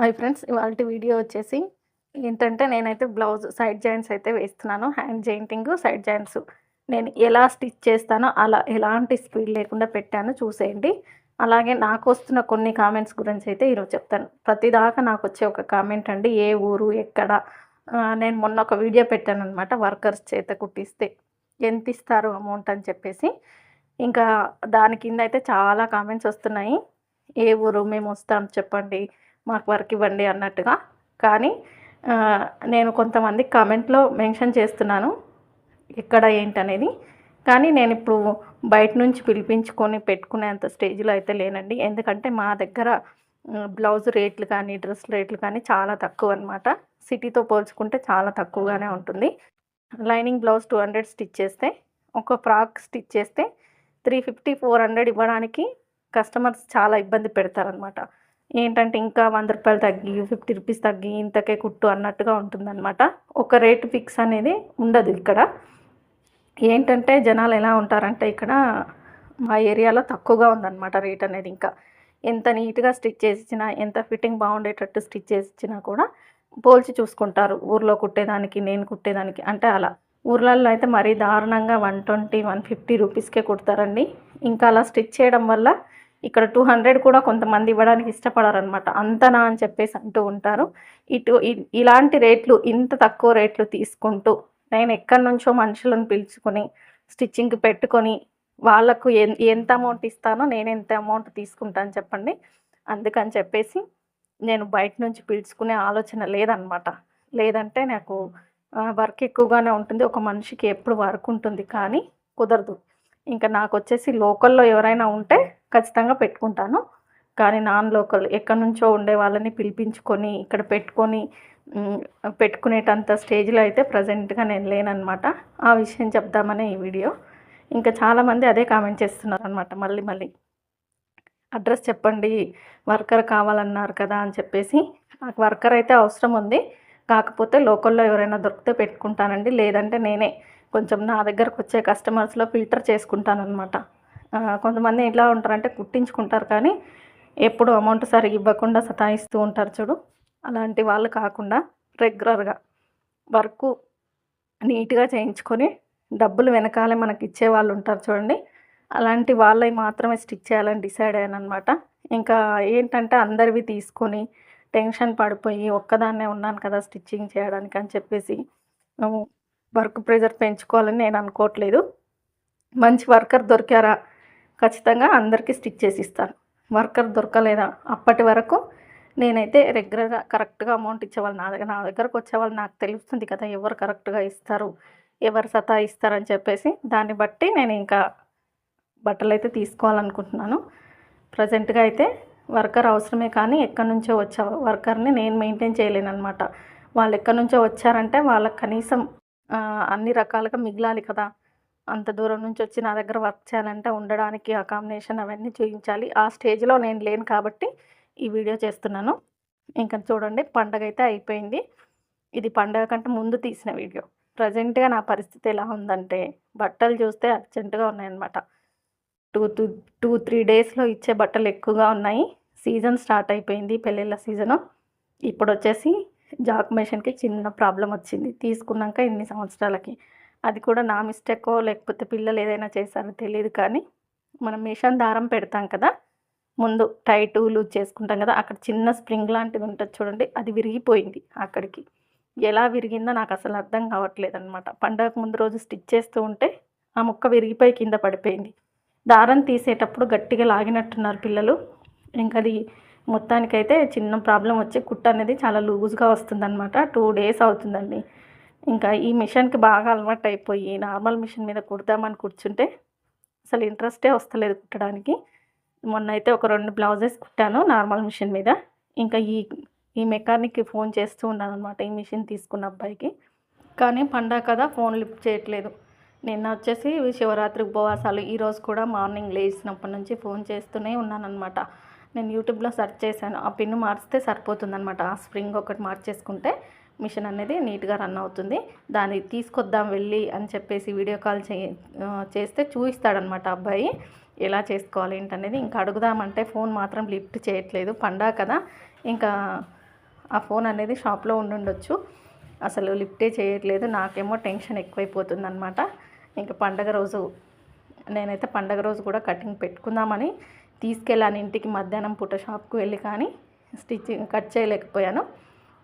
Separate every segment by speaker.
Speaker 1: Hi friends ఇవాళ video వచ్చేసి ఏంటంటే నేనైతే బ్లౌజ్ సైడ్ జాయింట్స్ అయితే వేస్తున్నాను. హ్యాండ్ జాయింటింగ్ సైడ్ జాయింట్స్ నేను ఎలా స్టిచ్ చేస్తానో అలా ఎలాంటి స్పీడ్ లేకుండా పెట్టాను చూసేయండి. అలాగే నాకు వస్తున్న కొన్ని కామెంట్స్ గురించి అయితే ఈరోజు చెప్తాను. ప్రతిదాకా నాకు వచ్చే ఒక కామెంట్ అండి ఏ ఊరు ఎక్కడ? నేను మొన్న ఒక వీడియో పెట్టాను అనమాట వర్కర్స్ చేత కుట్టిస్తే. ఎంత ఇస్తారు అమౌంట్ అని చెప్పేసి. ఇంకా దాని కింద అయితే చాలా కామెంట్స్ వస్తున్నాయి. ఏ ఊరు మేము వస్తాం చెప్పండి. మాకు వర్క్ ఇవ్వండి అన్నట్టుగా. కానీ నేను కొంతమంది కామెంట్లో మెన్షన్ చేస్తున్నాను ఎక్కడ ఏంటనేది. కానీ నేను ఇప్పుడు బయట నుంచి పిలిపించుకొని పెట్టుకునేంత స్టేజ్లో అయితే లేనండి. ఎందుకంటే మా దగ్గర బ్లౌజ్ రేట్లు కానీ డ్రెస్ రేట్లు కానీ చాలా తక్కువ అనమాట సిటీతో పోల్చుకుంటే చాలా తక్కువగానే ఉంటుంది. Lining blouse two hundred stitch చేస్తే ఒక ఫ్రాక్ స్టిచ్ చేస్తే త్రీ ఫిఫ్టీ ఫోర్ హండ్రెడ్ ఇవ్వడానికి కస్టమర్స్ చాలా ఇబ్బంది పెడతారనమాట ఏంటంటే ఇంకా వంద రూపాయలు తగ్గి ఫిఫ్టీ రూపీస్ తగ్గి ఇంతకే కుట్టు అన్నట్టుగా ఉంటుందన్నమాట. ఒక రేటు ఫిక్స్ అనేది ఉండదు ఇక్కడ. ఏంటంటే జనాలు ఎలా ఉంటారంటే ఇక్కడ మా ఏరియాలో తక్కువగా ఉందన్నమాట రేట్ అనేది ఇంకా. ఎంత నీట్గా స్టిచ్ చేసి ఇచ్చినా ఎంత ఫిట్టింగ్ బాగుండేటట్టు స్టిచ్ చేసి ఇచ్చినా కూడా పోల్చి చూసుకుంటారు. ఊర్లో కుట్టేదానికి నేను కుట్టేదానికి అంటే అలా. ఊర్లలో అయితే మరీ దారుణంగా వన్ ట్వంటీ వన్ ఫిఫ్టీ రూపీస్కే కుడతారండి. ఇంకా అలా స్టిచ్ చేయడం వల్ల ఇక్కడ టూ హండ్రెడ్ కూడా కొంతమంది ఇవ్వడానికి ఇష్టపడారనమాట అంతనా అని చెప్పేసి అంటూ ఉంటారు. ఇటు ఇ- ఇలాంటి రేట్లు ఇంత తక్కువ రేట్లు తీసుకుంటూ నేను ఎక్కడి నుంచో మనుషులను పిలుచుకొని స్టిచ్చింగ్కి పెట్టుకొని వాళ్ళకు ఎంత అమౌంట్ ఇస్తానో నేను ఎంత అమౌంట్ తీసుకుంటాను చెప్పండి. అందుకని చెప్పేసి నేను బయట నుంచి పిలుచుకునే ఆలోచన లేదనమాట లేదంటే నాకు వర్క్ ఎక్కువగానే ఉంటుంది. ఒక మనిషికి ఎప్పుడు వర్క్ ఉంటుంది కానీ కుదరదు. ఇంకా నాకు వచ్చేసి లోకల్లో ఎవరైనా ఉంటే ఖచ్చితంగా పెట్టుకుంటాను. కానీ నాన్ లోకల్ ఎక్కడి నుంచో ఉండే వాళ్ళని పిలిపించుకొని ఇక్కడ పెట్టుకొని పెట్టుకునేటంత స్టేజ్లో అయితే ప్రజెంట్గా నేను లేనన్నమాట. ఆ విషయం చెప్దామనే ఈ వీడియో. ఇంకా చాలామంది అదే కామెంట్ చేస్తున్నారు అనమాట మళ్ళీ మళ్ళీ అడ్రస్ చెప్పండి వర్కర్ కావాలన్నారు కదా అని చెప్పేసి. నాకు వర్కర్ అయితే అవసరం ఉంది. కాకపోతే లోకల్లో ఎవరైనా దొరికితే పెట్టుకుంటానండి. లేదంటే నేనే కొంచెం నా దగ్గరకు వచ్చే కస్టమర్స్లో ఫిల్టర్ చేసుకుంటాను అనమాట కొంతమంది ఎట్లా ఉంటారంటే కుట్టించుకుంటారు కానీ ఎప్పుడు అమౌంట్ సరిగ్గా ఇవ్వకుండా సతాయిస్తూ ఉంటారు చూడు. అలాంటి వాళ్ళు కాకుండా రెగ్యులర్గా వర్క్ నీట్గా చేయించుకొని డబ్బులు వెనకాలే మనకి ఇచ్చే వాళ్ళు ఉంటారు చూడండి. అలాంటి వాళ్ళవి మాత్రమే స్టిచ్ చేయాలని డిసైడ్ అయ్యాను అనమాట ఇంకా ఏంటంటే అందరివి తీసుకొని టెన్షన్ పడిపోయి ఒక్కదాన్నే ఉన్నాను కదా స్టిచ్చింగ్ చేయడానికి అని చెప్పేసి వర్క్ ప్రెజర్ పెంచుకోవాలని నేను అనుకోవట్లేదు. మంచి వర్కర్ దొరికారా? ఖచ్చితంగా అందరికీ స్టిచ్ చేసి ఇస్తాను వర్కర్ దొరకలేదా? అప్పటి వరకు నేనైతే రెగ్యులర్గా కరెక్ట్గా అమౌంట్ ఇచ్చేవాళ్ళు నా దగ్గర నా దగ్గరకు వచ్చేవాళ్ళు నాకు తెలుస్తుంది కదా ఎవరు కరెక్ట్గా ఇస్తారు ఎవరు సతా ఇస్తారని చెప్పేసి. దాన్ని బట్టి నేను ఇంకా బట్టలు అయితే తీసుకోవాలనుకుంటున్నాను. ప్రజెంట్గా అయితే వర్కర్ అవసరమే కానీ ఎక్కడి నుంచో వచ్చే వర్కర్ని నేను మెయింటైన్ చేయలేను అనమాట వాళ్ళు ఎక్కడి నుంచో వచ్చారంటే వాళ్ళకి కనీసం అన్ని రకాలుగా మిగలాలి కదా. అంత దూరం నుంచి వచ్చి నా దగ్గర వర్క్ చేయాలంటే ఉండడానికి అకామిడేషన్ అవన్నీ చూపించాలి ఆ స్టేజ్లో నేను లేను కాబట్టి ఈ వీడియో చేస్తున్నాను. ఇంకా చూడండి పండగ అయితే అయిపోయింది. ఇది పండగ కంటే ముందు తీసిన వీడియో. ప్రజెంట్గా నా పరిస్థితి ఎలా ఉందంటే బట్టలు చూస్తే అర్జెంటుగా ఉన్నాయన్నమాట. టూ టూ టూ త్రీ డేస్లో ఇచ్చే బట్టలు ఎక్కువగా ఉన్నాయి. సీజన్ స్టార్ట్ అయిపోయింది పెళ్ళిళ్ళ సీజను. ఇప్పుడు వచ్చేసి జాక్ మెషిన్కి చిన్న ప్రాబ్లం వచ్చింది. తీసుకున్నాక ఇన్ని సంవత్సరాలకి? అది కూడా నా మిస్టేకో లేకపోతే పిల్లలు ఏదైనా చేశారో తెలియదు కానీ మనం మిషన్ దారం పెడతాం కదా? ముందు టైట్ లూజ్ చేసుకుంటాం కదా? అక్కడ చిన్న స్ప్రింగ్ లాంటిది ఉంటుంది చూడండి అది విరిగిపోయింది అక్కడికి. ఎలా విరిగిందో నాకు అసలు అర్థం కావట్లేదు అనమాట పండగకు ముందు రోజు స్టిచ్ చేస్తూ ఉంటే ఆ ముక్క విరిగిపోయి కింద పడిపోయింది. దారం తీసేటప్పుడు గట్టిగా లాగినట్టున్నారు పిల్లలు. ఇంకా అది మొత్తానికైతే చిన్న ప్రాబ్లం వచ్చి కుట్ట అనేది చాలా లూజ్గా వస్తుందన్నమాట. టూ డేస్ అవుతుందండి. ఇంకా ఈ మిషన్కి బాగా అలవాటు అయిపోయి నార్మల్ మిషన్ మీద కుడదామని కూర్చుంటే అసలు ఇంట్రెస్టే వస్తలేదు కుట్టడానికి. మొన్న అయితే ఒక రెండు బ్లౌజెస్ కుట్టాను నార్మల్ మిషన్ మీద. ఇంకా ఈ ఈ మెకానిక్కి ఫోన్ చేస్తూ ఉన్నాను అనమాట ఈ మిషన్ తీసుకున్న అబ్బాయికి. కానీ పండగ కదా ఫోన్ లిఫ్ట్ చేయట్లేదు. నిన్న వచ్చేసి శివరాత్రి ఉపవాసాలు. ఈరోజు కూడా మార్నింగ్ లేచినప్పటి నుంచి ఫోన్ చేస్తూనే ఉన్నానన్నమాట. నేను యూట్యూబ్లో సెర్చ్ చేశాను. ఆ పిన్ మార్చితే సరిపోతుందనమాట ఆ స్ప్రింగ్ ఒకటి మార్చేసుకుంటే మిషన్ అనేది నీట్గా రన్ అవుతుంది. దాన్ని తీసుకొద్దాం వెళ్ళి అని చెప్పేసి వీడియో కాల్ చే చేస్తే చూపిస్తాడనమాట అబ్బాయి. ఎలా చేసుకోవాలి ఏంటనేది ఇంకా అడుగుదామంటే ఫోన్ మాత్రం లిఫ్ట్ చేయట్లేదు. పండగ కదా. ఇంకా ఆ ఫోన్ అనేది షాప్లో ఉండుండొచ్చు. అసలు లిఫ్టే చేయట్లేదు. నాకేమో టెన్షన్ ఎక్కువైపోతుంది అనమాట ఇంకా పండగ రోజు నేనైతే పండగ రోజు కూడా కటింగ్ పెట్టుకుందామని తీసుకెళ్ళాను ఇంటికి మధ్యాహ్నం పూట షాప్కి వెళ్ళి కానీ స్టిచ్చింగ్ కట్ చేయలేకపోయాను.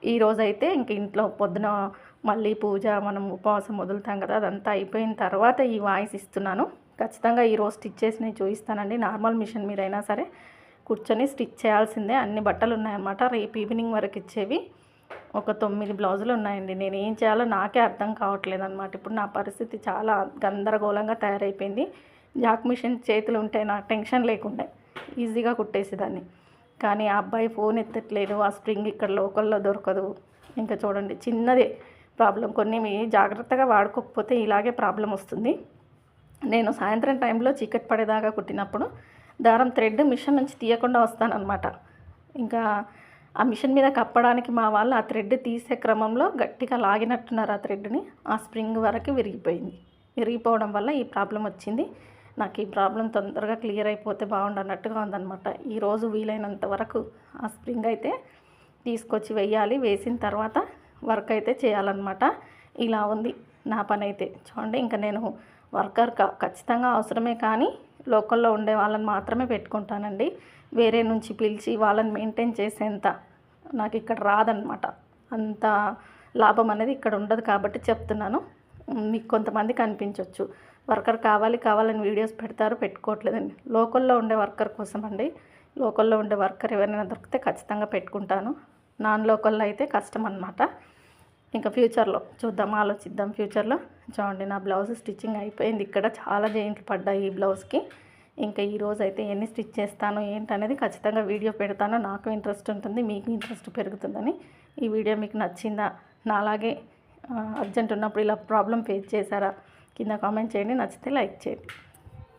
Speaker 1: ఈరోజైతే ఇంక ఇంట్లో పొద్దున మళ్ళీ పూజ మనం ఉపవాసం వదులుతాం కదా అదంతా అయిపోయిన తర్వాత ఈ వాయిస్ ఇస్తున్నాను. ఖచ్చితంగా ఈరోజు స్టిచ్ చేసినవి చూపిస్తానండి నార్మల్ మిషన్ మీద అయినా సరే కూర్చొని స్టిచ్ చేయాల్సిందే. అన్ని బట్టలు ఉన్నాయన్నమాట. రేపు ఈవినింగ్ వరకు ఇచ్చేవి. ఒక తొమ్మిది బ్లౌజులు ఉన్నాయండి. నేను ఏం చేయాలో నాకే అర్థం కావట్లేదు అనమాట ఇప్పుడు నా పరిస్థితి చాలా గందరగోళంగా తయారైపోయింది. జాక్ మిషన్ చేతులు ఉంటే నాకు టెన్షన్ లేకుండే. ఈజీగా కుట్టేసేదాన్ని. కానీ ఆ అబ్బాయి ఫోన్ ఎత్తట్లేదు. ఆ స్ప్రింగ్ ఇక్కడ లోకల్లో దొరకదు. ఇంకా చూడండి చిన్నదే ప్రాబ్లం. కొన్ని మీ జాగ్రత్తగా వాడుకోకపోతే ఇలాగే ప్రాబ్లం వస్తుంది. నేను సాయంత్రం టైంలో చీకటి పడేదాకా కుట్టినప్పుడు దారం థ్రెడ్ మిషన్ నుంచి తీయకుండా వస్తానన్నమాట. ఇంకా ఆ మిషన్ మీద కప్పడానికి మా వాళ్ళు ఆ థ్రెడ్ తీసే క్రమంలో గట్టిగా లాగినట్టున్నారు ఆ థ్రెడ్ని. ఆ స్ప్రింగ్ వరకు విరిగిపోయింది. విరిగిపోవడం వల్ల ఈ ప్రాబ్లం వచ్చింది. నాకు ఈ ప్రాబ్లం తొందరగా క్లియర్ అయిపోతే బాగుండన్నట్టుగా ఉందన్నమాట. ఈరోజు వీలైనంత వరకు ఆ స్ప్రింగ్ అయితే తీసుకొచ్చి వెయ్యాలి వేసిన తర్వాత వర్క్ అయితే చేయాలన్నమాట. ఇలా ఉంది నా పని అయితే. చూడండి ఇంకా నేను వర్కర్ ఖచ్చితంగా అవసరమే కానీ లోకల్లో ఉండే వాళ్ళని మాత్రమే పెట్టుకుంటానండి. వేరే నుంచి పిలిచి వాళ్ళని మెయింటైన్ చేసేంత నాకు ఇక్కడ రాదనమాట అంత లాభం అనేది ఇక్కడ ఉండదు కాబట్టి చెప్తున్నాను. మీకు కొంతమంది కనిపించవచ్చు వర్కర్ కావాలి కావాలని వీడియోస్ పెడతారు పెట్టుకోవట్లేదండి. లోకల్లో ఉండే వర్కర్ కోసం అండి లోకల్లో ఉండే వర్కర్ ఎవరైనా దొరికితే ఖచ్చితంగా పెట్టుకుంటాను. నాన్ లోకల్లో అయితే కష్టం అనమాట ఇంకా ఫ్యూచర్లో చూద్దాం ఆలోచిద్దాం ఫ్యూచర్లో. చూడండి నా బ్లౌజ్ స్టిచ్చింగ్ అయిపోయింది. ఇక్కడ చాలా జెయింట్లు పడ్డాయి ఈ బ్లౌజ్కి. ఇంకా ఈరోజు అయితే ఎన్ని స్టిచ్ చేస్తాను ఏంటనేది ఖచ్చితంగా వీడియో పెడతాను. నాకు ఇంట్రెస్ట్ ఉంటుంది మీకు ఇంట్రెస్ట్ పెరుగుతుందని. ఈ వీడియో మీకు నచ్చిందా? నాలాగే అర్జెంట్ ఉన్నప్పుడు ఇలా ప్రాబ్లం ఫేస్ చేశారా? కింద కామెంట్ చేయండి. నచ్చితే లైక్ చేయండి.